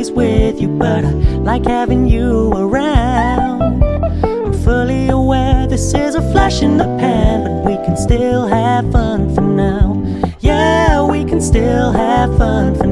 Families with you, but I like having you around. I'm fully aware this is a flash in the pan, but we can still have fun for now. Yeah, we can still have fun for